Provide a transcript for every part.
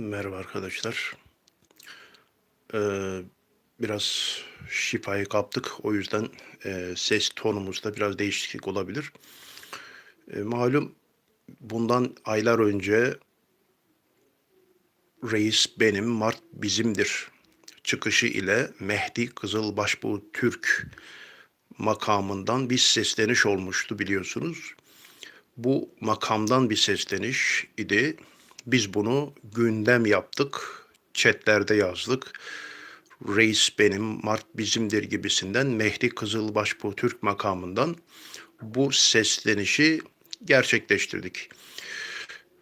Merhaba arkadaşlar. Ee, biraz şifayı kaptık. O yüzden e, ses tonumuzda biraz değişiklik olabilir. E, malum bundan aylar önce reis benim, Mart bizimdir çıkışı ile Mehdi Kızılbaşbuğ Türk makamından bir sesleniş olmuştu biliyorsunuz. Bu makamdan bir sesleniş idi. Biz bunu gündem yaptık. Chatlerde yazdık. Reis benim, Mart bizimdir gibisinden Mehdi Kızılbaşbuğ Türk makamından bu seslenişi gerçekleştirdik.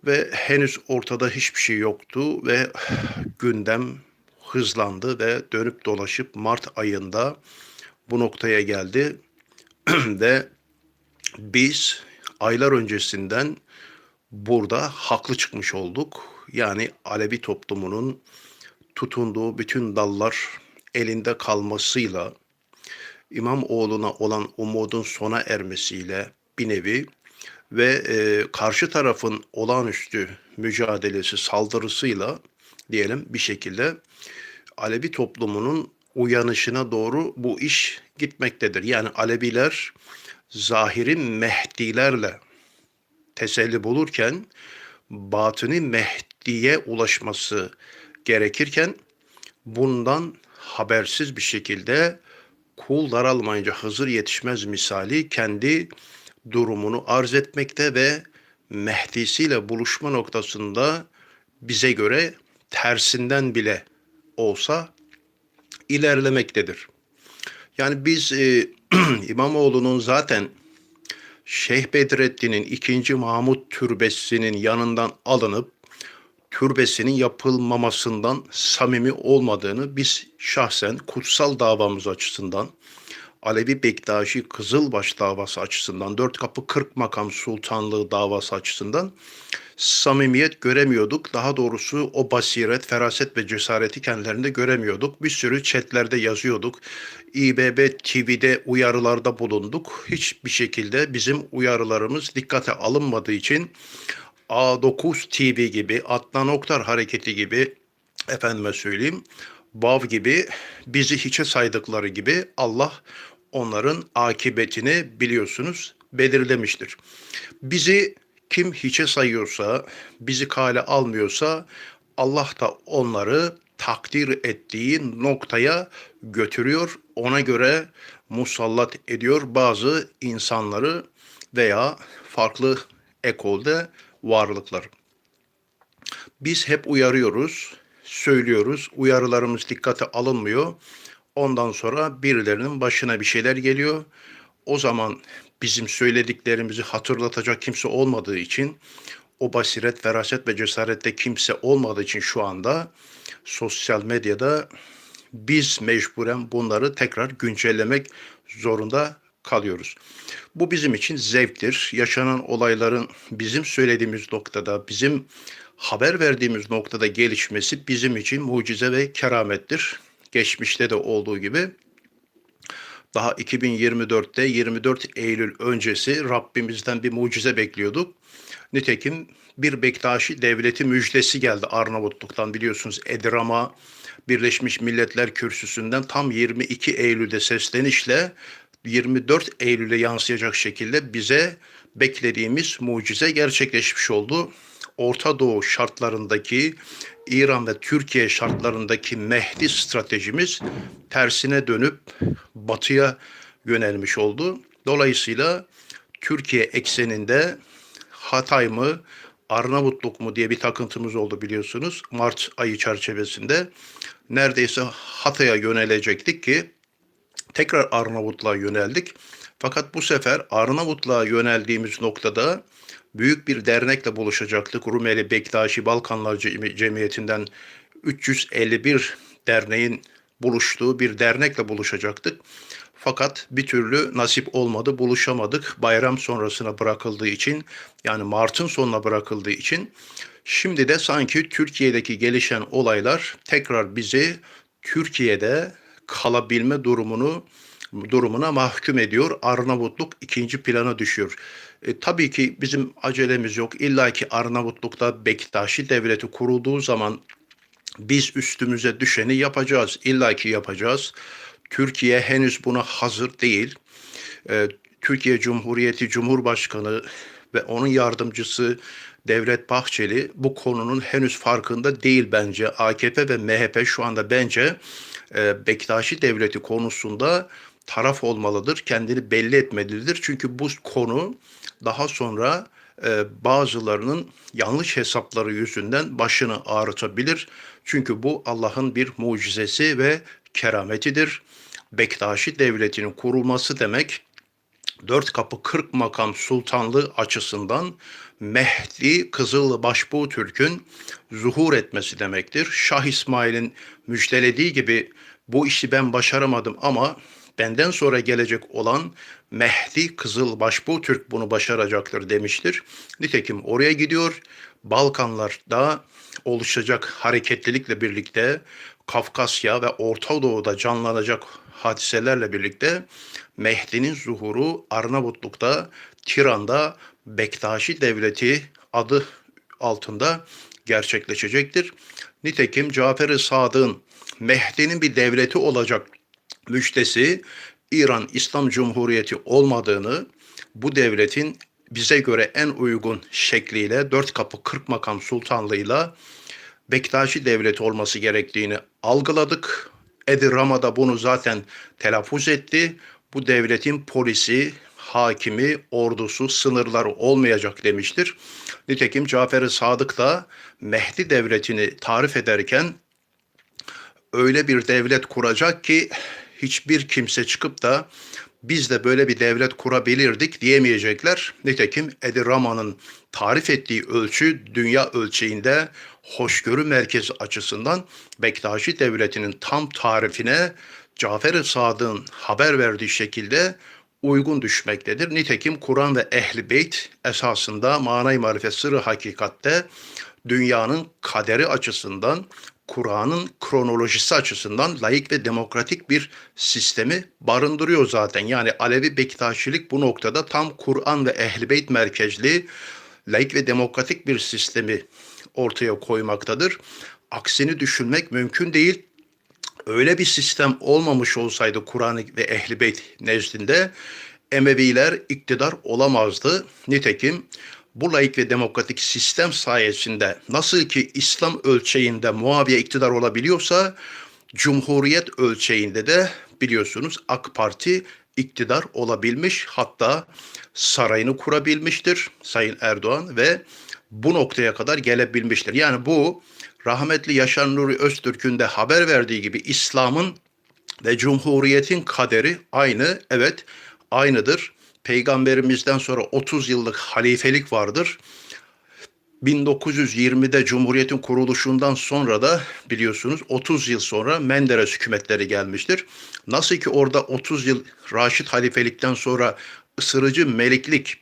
Ve henüz ortada hiçbir şey yoktu ve gündem hızlandı ve dönüp dolaşıp Mart ayında bu noktaya geldi ve biz aylar öncesinden burada haklı çıkmış olduk. Yani Alevi toplumunun tutunduğu bütün dallar elinde kalmasıyla İmamoğlu'na olan umudun sona ermesiyle bir nevi ve e, karşı tarafın olağanüstü mücadelesi saldırısıyla diyelim bir şekilde Alevi toplumunun uyanışına doğru bu iş gitmektedir. Yani Aleviler zahiri Mehdilerle teselli bulurken batını Mehdi'ye ulaşması gerekirken bundan habersiz bir şekilde kul daralmayınca Hızır yetişmez misali kendi durumunu arz etmekte ve Mehdi'siyle buluşma noktasında bize göre tersinden bile olsa ilerlemektedir. Yani biz e, İmamoğlu'nun zaten Şeyh Bedrettin'in ikinci Mahmut türbesinin yanından alınıp türbesinin yapılmamasından samimi olmadığını biz şahsen kutsal davamız açısından Alevi Bektaşi Kızılbaş davası açısından, Dört Kapı Kırk Makam Sultanlığı davası açısından samimiyet göremiyorduk. Daha doğrusu o basiret, feraset ve cesareti kendilerinde göremiyorduk. Bir sürü chatlerde yazıyorduk. İBB TV'de uyarılarda bulunduk. Hiçbir şekilde bizim uyarılarımız dikkate alınmadığı için A9 TV gibi, Adnan Oktar Hareketi gibi efendime söyleyeyim Bav gibi bizi hiçe saydıkları gibi Allah onların akıbetini biliyorsunuz belirlemiştir. Bizi kim hiçe sayıyorsa, bizi kale almıyorsa Allah da onları takdir ettiği noktaya götürüyor. Ona göre musallat ediyor bazı insanları veya farklı ekolde varlıklar. Biz hep uyarıyoruz, söylüyoruz. Uyarılarımız dikkate alınmıyor. Ondan sonra birilerinin başına bir şeyler geliyor. O zaman bizim söylediklerimizi hatırlatacak kimse olmadığı için o basiret, feraset ve cesarette kimse olmadığı için şu anda sosyal medyada biz mecburen bunları tekrar güncellemek zorunda kalıyoruz. Bu bizim için zevktir. Yaşanan olayların bizim söylediğimiz noktada, bizim haber verdiğimiz noktada gelişmesi bizim için mucize ve keramettir. Geçmişte de olduğu gibi daha 2024'te 24 Eylül öncesi Rabbimizden bir mucize bekliyorduk. Nitekim bir Bektaşi devleti müjdesi geldi Arnavutluk'tan biliyorsunuz Edirama Birleşmiş Milletler Kürsüsü'nden tam 22 Eylül'de seslenişle 24 Eylül'e yansıyacak şekilde bize beklediğimiz mucize gerçekleşmiş oldu. Orta Doğu şartlarındaki İran ve Türkiye şartlarındaki Mehdi stratejimiz tersine dönüp batıya yönelmiş oldu. Dolayısıyla Türkiye ekseninde Hatay mı, Arnavutluk mu diye bir takıntımız oldu biliyorsunuz. Mart ayı çerçevesinde neredeyse Hatay'a yönelecektik ki tekrar Arnavutluğa yöneldik. Fakat bu sefer Arnavutluğa yöneldiğimiz noktada büyük bir dernekle buluşacaktık. Rumeli Bektaşi Balkanlar Cemiyeti'nden 351 derneğin buluştuğu bir dernekle buluşacaktık. Fakat bir türlü nasip olmadı, buluşamadık. Bayram sonrasına bırakıldığı için, yani Mart'ın sonuna bırakıldığı için şimdi de sanki Türkiye'deki gelişen olaylar tekrar bizi Türkiye'de kalabilme durumunu durumuna mahkum ediyor. Arnavutluk ikinci plana düşüyor. E, tabii ki bizim acelemiz yok. İlla ki Arnavutluk'ta Bektaşi devleti kurulduğu zaman biz üstümüze düşeni yapacağız. İlla ki yapacağız. Türkiye henüz buna hazır değil. E, Türkiye Cumhuriyeti Cumhurbaşkanı ve onun yardımcısı Devlet Bahçeli bu konunun henüz farkında değil bence. AKP ve MHP şu anda bence e, Bektaşi Devleti konusunda taraf olmalıdır, kendini belli etmelidir. Çünkü bu konu daha sonra e, bazılarının yanlış hesapları yüzünden başını ağrıtabilir. Çünkü bu Allah'ın bir mucizesi ve kerametidir. Bektaşi Devleti'nin kurulması demek dört kapı kırk makam sultanlığı açısından Mehdi Kızıl Başbuğ Türk'ün zuhur etmesi demektir. Şah İsmail'in müjdelediği gibi bu işi ben başaramadım ama benden sonra gelecek olan Mehdi Kızıl Başbuğ Türk bunu başaracaktır demiştir. Nitekim oraya gidiyor. Balkanlarda oluşacak hareketlilikle birlikte Kafkasya ve Orta Doğu'da canlanacak hadiselerle birlikte Mehdi'nin zuhuru Arnavutluk'ta, Tiran'da Bektaşi Devleti adı altında gerçekleşecektir. Nitekim Cafer-i Sadık'ın Mehdi'nin bir devleti olacak müjdesi İran İslam Cumhuriyeti olmadığını, bu devletin bize göre en uygun şekliyle dört kapı kırk makam sultanlığıyla Bektaşi devleti olması gerektiğini algıladık. Edi Rama da bunu zaten telaffuz etti. Bu devletin polisi, hakimi, ordusu, sınırları olmayacak demiştir. Nitekim Cafer-i Sadık da Mehdi devletini tarif ederken öyle bir devlet kuracak ki hiçbir kimse çıkıp da biz de böyle bir devlet kurabilirdik diyemeyecekler. Nitekim Edi Rama'nın tarif ettiği ölçü dünya ölçeğinde hoşgörü merkezi açısından Bektaşi Devleti'nin tam tarifine Cafer-i Sadık'ın haber verdiği şekilde uygun düşmektedir. Nitekim Kur'an ve Ehli Beyt esasında manay marifet sırrı hakikatte dünyanın kaderi açısından Kur'an'ın kronolojisi açısından layık ve demokratik bir sistemi barındırıyor zaten. Yani Alevi Bektaşilik bu noktada tam Kur'an ve Ehl-i Beyt merkezli layık ve demokratik bir sistemi ortaya koymaktadır. Aksini düşünmek mümkün değil. Öyle bir sistem olmamış olsaydı Kur'an ve Ehl-i Beyt nezdinde Emeviler iktidar olamazdı. Nitekim bu laik ve demokratik sistem sayesinde nasıl ki İslam ölçeğinde Muaviye iktidar olabiliyorsa Cumhuriyet ölçeğinde de biliyorsunuz AK Parti iktidar olabilmiş hatta sarayını kurabilmiştir Sayın Erdoğan ve bu noktaya kadar gelebilmiştir. Yani bu rahmetli Yaşar Nuri Öztürk'ün de haber verdiği gibi İslam'ın ve Cumhuriyet'in kaderi aynı. Evet aynıdır. Peygamberimizden sonra 30 yıllık halifelik vardır. 1920'de Cumhuriyet'in kuruluşundan sonra da biliyorsunuz 30 yıl sonra Menderes hükümetleri gelmiştir. Nasıl ki orada 30 yıl Raşid halifelikten sonra ısırıcı meliklik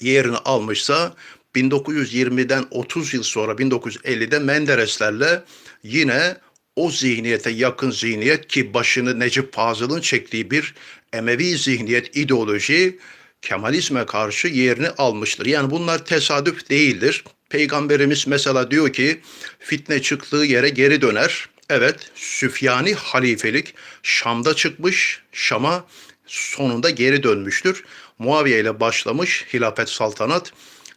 yerini almışsa 1920'den 30 yıl sonra 1950'de Mendereslerle yine o zihniyete yakın zihniyet ki başını Necip Fazıl'ın çektiği bir Emevi zihniyet ideoloji Kemalizme karşı yerini almıştır. Yani bunlar tesadüf değildir. Peygamberimiz mesela diyor ki fitne çıktığı yere geri döner. Evet Süfyani halifelik Şam'da çıkmış, Şam'a sonunda geri dönmüştür. Muaviye ile başlamış hilafet saltanat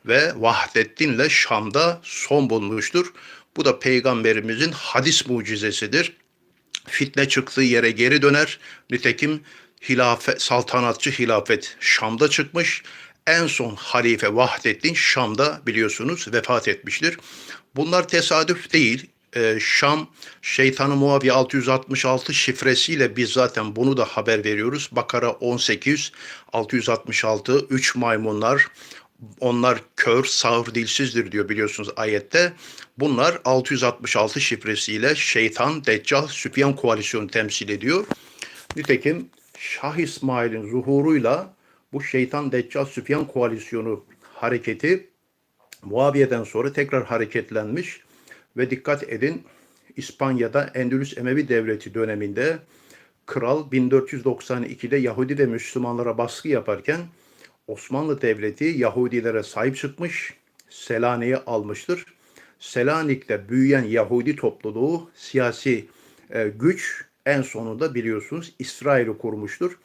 ve Vahdettin'le Şam'da son bulmuştur. Bu da peygamberimizin hadis mucizesidir. Fitne çıktığı yere geri döner. Nitekim hilafet, saltanatçı hilafet Şam'da çıkmış. En son halife Vahdettin Şam'da biliyorsunuz vefat etmiştir. Bunlar tesadüf değil. Ee, Şam şeytanı Muaviye 666 şifresiyle biz zaten bunu da haber veriyoruz. Bakara 18 666 3 maymunlar onlar kör, sağır, dilsizdir diyor biliyorsunuz ayette. Bunlar 666 şifresiyle şeytan, deccal, süfyan koalisyonu temsil ediyor. Nitekim Şah İsmail'in zuhuruyla bu şeytan, deccal, süfyan koalisyonu hareketi Muaviye'den sonra tekrar hareketlenmiş ve dikkat edin İspanya'da Endülüs Emevi Devleti döneminde kral 1492'de Yahudi ve Müslümanlara baskı yaparken Osmanlı Devleti Yahudilere sahip çıkmış, Selanik'i almıştır. Selanik'te büyüyen Yahudi topluluğu siyasi e, güç en sonunda biliyorsunuz İsrail'i kurmuştur.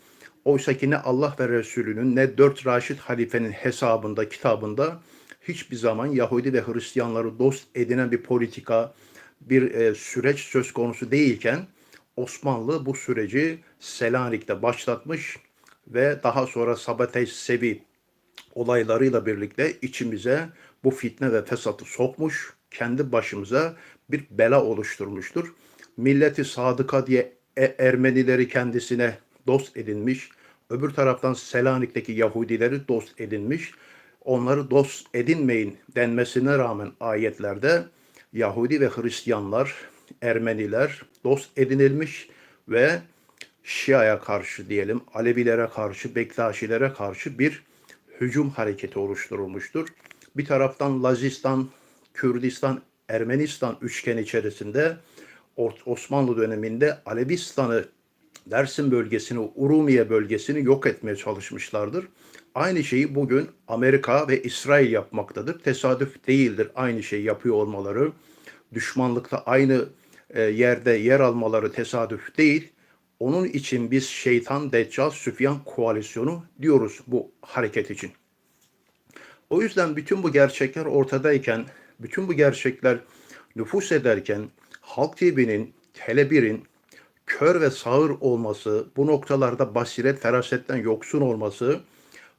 Oysa ki ne Allah ve Resulünün ne dört Raşid halifenin hesabında, kitabında hiçbir zaman Yahudi ve Hristiyanları dost edinen bir politika, bir e, süreç söz konusu değilken Osmanlı bu süreci Selanik'te başlatmış ve daha sonra Sabateş Sevi olaylarıyla birlikte içimize bu fitne ve fesatı sokmuş, kendi başımıza bir bela oluşturmuştur. Milleti sadıka diye e- Ermenileri kendisine dost edinmiş, öbür taraftan Selanik'teki Yahudileri dost edinmiş. Onları dost edinmeyin denmesine rağmen ayetlerde Yahudi ve Hristiyanlar, Ermeniler dost edinilmiş ve Şia'ya karşı diyelim, Alevilere karşı, Bektaşilere karşı bir hücum hareketi oluşturulmuştur. Bir taraftan Lazistan, Kürdistan, Ermenistan üçgen içerisinde Osmanlı döneminde Alevistan'ı, Dersim bölgesini, Urumiye bölgesini yok etmeye çalışmışlardır. Aynı şeyi bugün Amerika ve İsrail yapmaktadır. Tesadüf değildir aynı şeyi yapıyor olmaları. Düşmanlıkta aynı e, yerde yer almaları tesadüf değil. Onun için biz şeytan, deccal, süfyan koalisyonu diyoruz bu hareket için. O yüzden bütün bu gerçekler ortadayken, bütün bu gerçekler nüfus ederken Halk TV'nin, Tele1'in kör ve sağır olması, bu noktalarda basiret, ferasetten yoksun olması,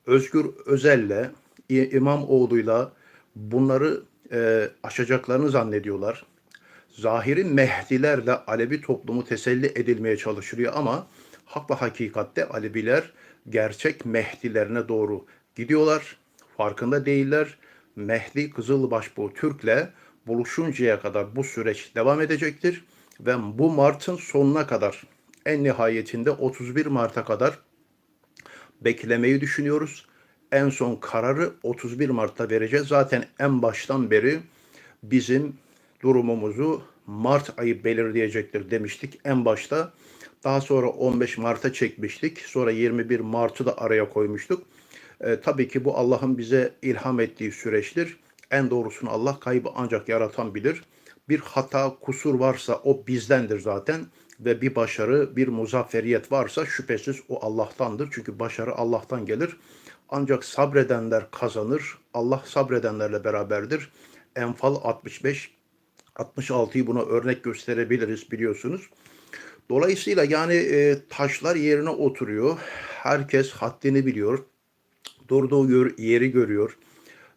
Özgür Özel'le, İmamoğlu'yla bunları e, aşacaklarını zannediyorlar. Zahiri Mehdilerle Alevi toplumu teselli edilmeye çalışılıyor ama hak ve hakikatte Aleviler gerçek Mehdilerine doğru gidiyorlar. Farkında değiller. Mehdi Kızılbaş bu Türk'le buluşuncaya kadar bu süreç devam edecektir ve bu Mart'ın sonuna kadar en nihayetinde 31 Mart'a kadar beklemeyi düşünüyoruz. En son kararı 31 Mart'ta vereceğiz. Zaten en baştan beri bizim durumumuzu Mart ayı belirleyecektir demiştik en başta. Daha sonra 15 Mart'a çekmiştik. Sonra 21 Mart'ı da araya koymuştuk. E, tabii ki bu Allah'ın bize ilham ettiği süreçtir. En doğrusunu Allah kaybı ancak yaratan bilir. Bir hata, kusur varsa o bizdendir zaten ve bir başarı, bir muzafferiyet varsa şüphesiz o Allah'tandır. Çünkü başarı Allah'tan gelir. Ancak sabredenler kazanır. Allah sabredenlerle beraberdir. Enfal 65 66'yı buna örnek gösterebiliriz biliyorsunuz. Dolayısıyla yani e, taşlar yerine oturuyor. Herkes haddini biliyor. Durduğu yeri görüyor.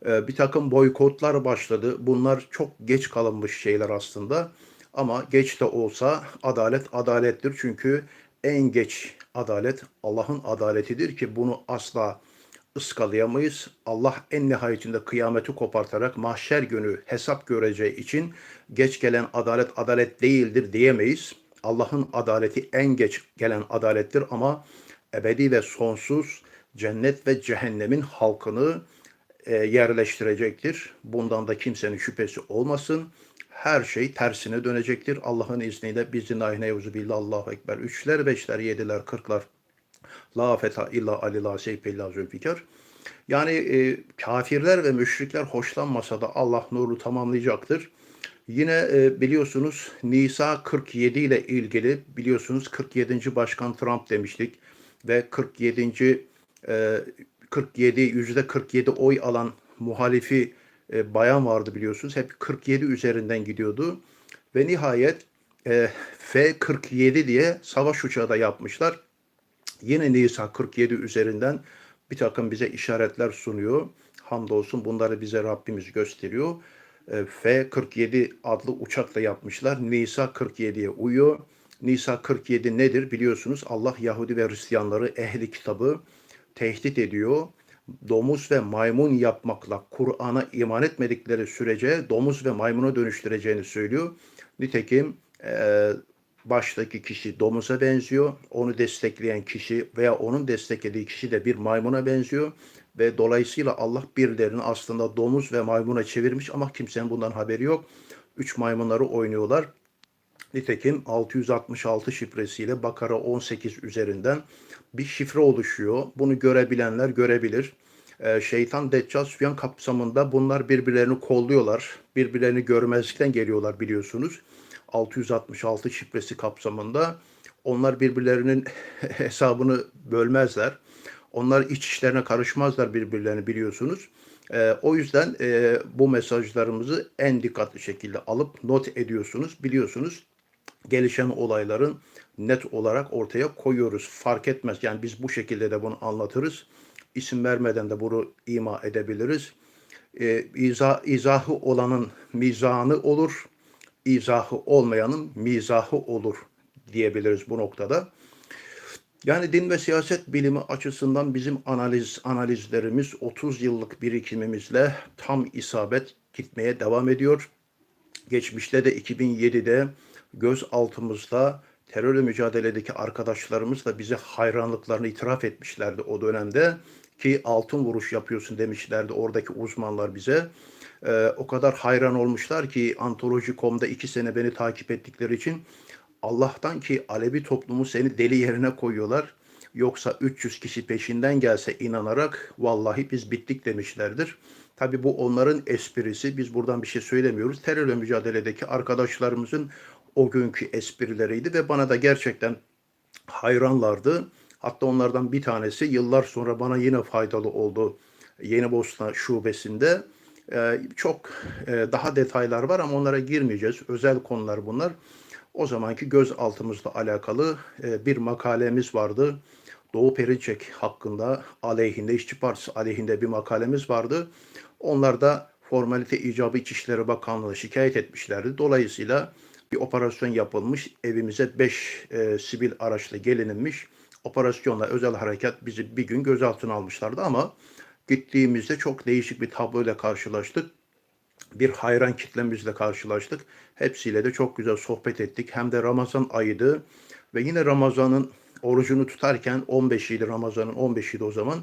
E, bir takım boykotlar başladı. Bunlar çok geç kalınmış şeyler aslında. Ama geç de olsa adalet adalettir. Çünkü en geç adalet Allah'ın adaletidir ki bunu asla ıskalayamayız. Allah en nihayetinde kıyameti kopartarak mahşer günü hesap göreceği için geç gelen adalet adalet değildir diyemeyiz. Allah'ın adaleti en geç gelen adalettir ama ebedi ve sonsuz cennet ve cehennemin halkını e, yerleştirecektir. Bundan da kimsenin şüphesi olmasın. Her şey tersine dönecektir. Allah'ın izniyle bizim ayne yuzu billah Allahu Ekber. Üçler, beşler, yediler, kırklar. La feta illa alila seyfe illa zülfikar. Yani e, kafirler ve müşrikler hoşlanmasa da Allah nuru tamamlayacaktır. Yine e, biliyorsunuz Nisa 47 ile ilgili biliyorsunuz 47. Başkan Trump demiştik ve 47. E, 47 yüzde 47 oy alan muhalifi e, bayan vardı biliyorsunuz. Hep 47 üzerinden gidiyordu ve nihayet e, F-47 diye savaş uçağı da yapmışlar. Yine Nisa 47 üzerinden bir takım bize işaretler sunuyor. Hamdolsun bunları bize Rabbimiz gösteriyor. E, F-47 adlı uçak da yapmışlar. Nisa 47'ye uyuyor. Nisa 47 nedir biliyorsunuz Allah Yahudi ve Hristiyanları ehli kitabı tehdit ediyor. Domuz ve maymun yapmakla Kur'an'a iman etmedikleri sürece domuz ve maymuna dönüştüreceğini söylüyor. Nitekim e, baştaki kişi domuza benziyor. Onu destekleyen kişi veya onun desteklediği kişi de bir maymuna benziyor. Ve dolayısıyla Allah birilerini aslında domuz ve maymuna çevirmiş ama kimsenin bundan haberi yok. Üç maymunları oynuyorlar. Nitekim 666 şifresiyle Bakara 18 üzerinden bir şifre oluşuyor. Bunu görebilenler görebilir. e, şeytan Deccal Süfyan kapsamında bunlar birbirlerini kolluyorlar. Birbirlerini görmezlikten geliyorlar biliyorsunuz. 666 şifresi kapsamında onlar birbirlerinin hesabını bölmezler. Onlar iç işlerine karışmazlar birbirlerini biliyorsunuz. E, o yüzden e, bu mesajlarımızı en dikkatli şekilde alıp not ediyorsunuz, biliyorsunuz. Gelişen olayların net olarak ortaya koyuyoruz. Fark etmez. Yani biz bu şekilde de bunu anlatırız. İsim vermeden de bunu ima edebiliriz. E, izah, izahı olanın mizahı olur, izahı olmayanın mizahı olur diyebiliriz bu noktada. Yani din ve siyaset bilimi açısından bizim analiz analizlerimiz 30 yıllık birikimimizle tam isabet gitmeye devam ediyor. Geçmişte de 2007'de göz altımızda terörle mücadeledeki arkadaşlarımız da bize hayranlıklarını itiraf etmişlerdi o dönemde ki altın vuruş yapıyorsun demişlerdi oradaki uzmanlar bize. Ee, o kadar hayran olmuşlar ki Antoloji.com'da iki sene beni takip ettikleri için Allah'tan ki Alevi toplumu seni deli yerine koyuyorlar. Yoksa 300 kişi peşinden gelse inanarak vallahi biz bittik demişlerdir. Tabi bu onların esprisi. Biz buradan bir şey söylemiyoruz. Terörle mücadeledeki arkadaşlarımızın o günkü esprileriydi ve bana da gerçekten hayranlardı. Hatta onlardan bir tanesi yıllar sonra bana yine faydalı oldu. Yeni Bosna şubesinde. Ee, çok e, daha detaylar var ama onlara girmeyeceğiz. Özel konular bunlar. O zamanki göz altımızla alakalı e, bir makalemiz vardı. Doğu Perinçek hakkında aleyhinde, İşçi Partisi aleyhinde bir makalemiz vardı. Onlar da formalite icabı İçişleri Bakanlığı şikayet etmişlerdi. Dolayısıyla bir operasyon yapılmış. Evimize 5 e, sivil araçla gelinilmiş. Operasyonla özel harekat bizi bir gün gözaltına almışlardı ama gittiğimizde çok değişik bir tabloyla karşılaştık bir hayran kitlemizle karşılaştık. Hepsiyle de çok güzel sohbet ettik. Hem de Ramazan ayıydı ve yine Ramazan'ın orucunu tutarken 15'iydi Ramazan'ın 15'iydi o zaman.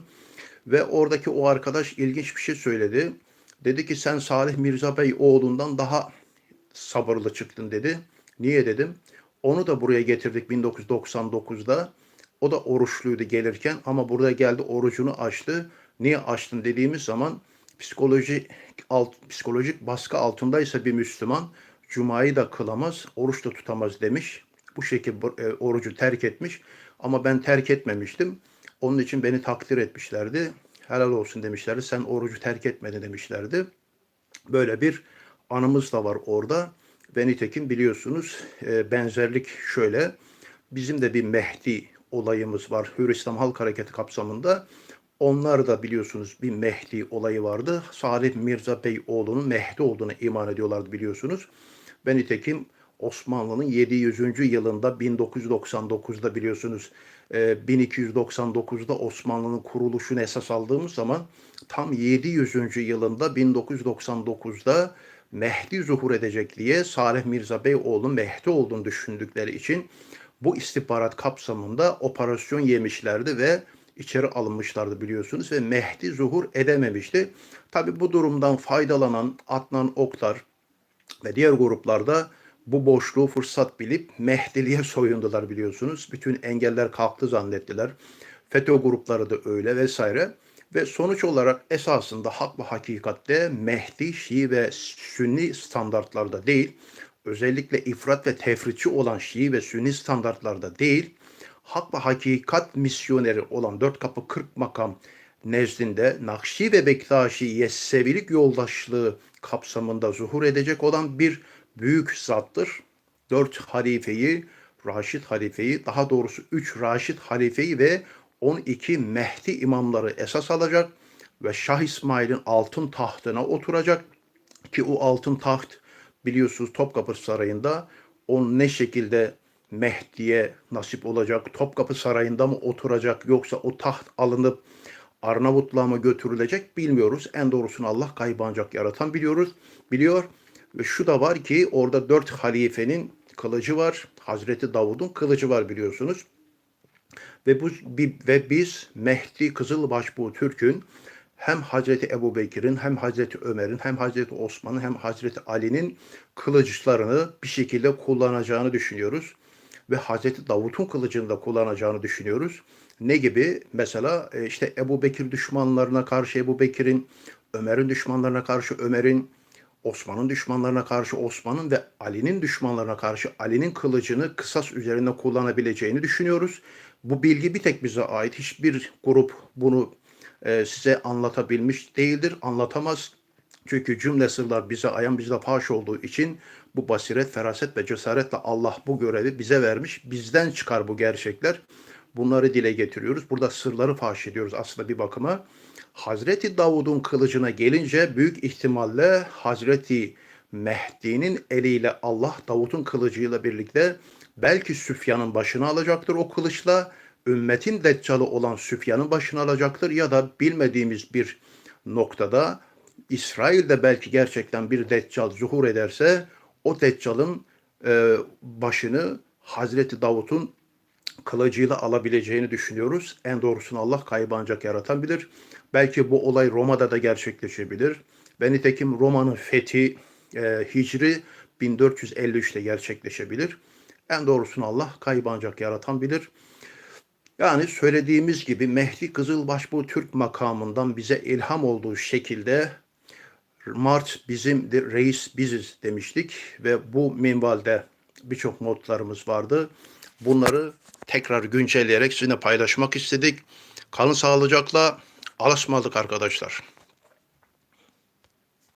Ve oradaki o arkadaş ilginç bir şey söyledi. Dedi ki sen Salih Mirza Bey oğlundan daha sabırlı çıktın dedi. Niye dedim. Onu da buraya getirdik 1999'da. O da oruçluydu gelirken ama burada geldi orucunu açtı. Niye açtın dediğimiz zaman psikoloji alt, psikolojik baskı altındaysa bir Müslüman Cuma'yı da kılamaz, oruç da tutamaz demiş. Bu şekilde e, orucu terk etmiş. Ama ben terk etmemiştim. Onun için beni takdir etmişlerdi. Helal olsun demişlerdi. Sen orucu terk etmedin demişlerdi. Böyle bir anımız da var orada. Ve nitekim biliyorsunuz e, benzerlik şöyle. Bizim de bir Mehdi olayımız var. Hür İslam Halk Hareketi kapsamında. Onlar da biliyorsunuz bir Mehdi olayı vardı. Salih Mirza Bey oğlunun Mehdi olduğunu iman ediyorlardı biliyorsunuz. Ve nitekim Osmanlı'nın 700. yılında 1999'da biliyorsunuz 1299'da e, Osmanlı'nın kuruluşunu esas aldığımız zaman tam 700. yılında 1999'da Mehdi zuhur edecek diye Salih Mirza Bey oğlunun Mehdi olduğunu düşündükleri için bu istihbarat kapsamında operasyon yemişlerdi ve içeri alınmışlardı biliyorsunuz ve Mehdi zuhur edememişti. Tabi bu durumdan faydalanan Adnan Oktar ve diğer gruplarda bu boşluğu fırsat bilip Mehdiliğe soyundular biliyorsunuz. Bütün engeller kalktı zannettiler. FETÖ grupları da öyle vesaire. Ve sonuç olarak esasında hak ve hakikatte Mehdi, Şii ve Sünni standartlarda değil, özellikle ifrat ve tefritçi olan Şii ve Sünni standartlarda değil, hak ve hakikat misyoneri olan dört kapı kırk makam nezdinde Nakşi ve Bektaşi Yessevilik yoldaşlığı kapsamında zuhur edecek olan bir büyük zattır. Dört halifeyi, Raşid halifeyi, daha doğrusu üç Raşid halifeyi ve 12 Mehdi imamları esas alacak ve Şah İsmail'in altın tahtına oturacak ki o altın taht biliyorsunuz Topkapı Sarayı'nda onun ne şekilde Mehdi'ye nasip olacak? Topkapı Sarayı'nda mı oturacak yoksa o taht alınıp Arnavutluğa mı götürülecek bilmiyoruz. En doğrusunu Allah kaybı ancak yaratan biliyoruz. Biliyor. Ve şu da var ki orada dört halifenin kılıcı var. Hazreti Davud'un kılıcı var biliyorsunuz. Ve bu ve biz Mehdi Kızılbaşbuğ Türk'ün hem Hazreti Ebu Bekir'in hem Hazreti Ömer'in hem Hazreti Osman'ın hem Hazreti Ali'nin kılıçlarını bir şekilde kullanacağını düşünüyoruz ve Hazreti Davut'un kılıcını da kullanacağını düşünüyoruz. Ne gibi? Mesela e, işte Ebu Bekir düşmanlarına karşı Ebu Bekir'in, Ömer'in düşmanlarına karşı Ömer'in, Osman'ın düşmanlarına karşı Osman'ın ve Ali'nin düşmanlarına karşı Ali'nin kılıcını kısas üzerinde kullanabileceğini düşünüyoruz. Bu bilgi bir tek bize ait. Hiçbir grup bunu e, size anlatabilmiş değildir, anlatamaz. Çünkü cümle sırlar bize ayan bizde faş olduğu için bu basiret, feraset ve cesaretle Allah bu görevi bize vermiş. Bizden çıkar bu gerçekler. Bunları dile getiriyoruz. Burada sırları faş ediyoruz aslında bir bakıma. Hazreti Davud'un kılıcına gelince büyük ihtimalle Hazreti Mehdi'nin eliyle Allah Davud'un kılıcıyla birlikte belki Süfyan'ın başını alacaktır o kılıçla. Ümmetin deccalı olan Süfyan'ın başını alacaktır ya da bilmediğimiz bir noktada İsrail'de belki gerçekten bir deccal zuhur ederse o deccalın e, başını Hazreti Davut'un kılıcıyla alabileceğini düşünüyoruz. En doğrusunu Allah kaybı ancak yaratan bilir. Belki bu olay Roma'da da gerçekleşebilir. Ve nitekim Roma'nın fethi e, Hicri 1453'te gerçekleşebilir. En doğrusunu Allah kaybı ancak yaratan bilir. Yani söylediğimiz gibi Mehdi Kızılbaş bu Türk makamından bize ilham olduğu şekilde Mart bizimdir, reis biziz demiştik ve bu minvalde birçok notlarımız vardı. Bunları tekrar güncelleyerek sizinle paylaşmak istedik. Kalın sağlıcakla. Alasmalık arkadaşlar.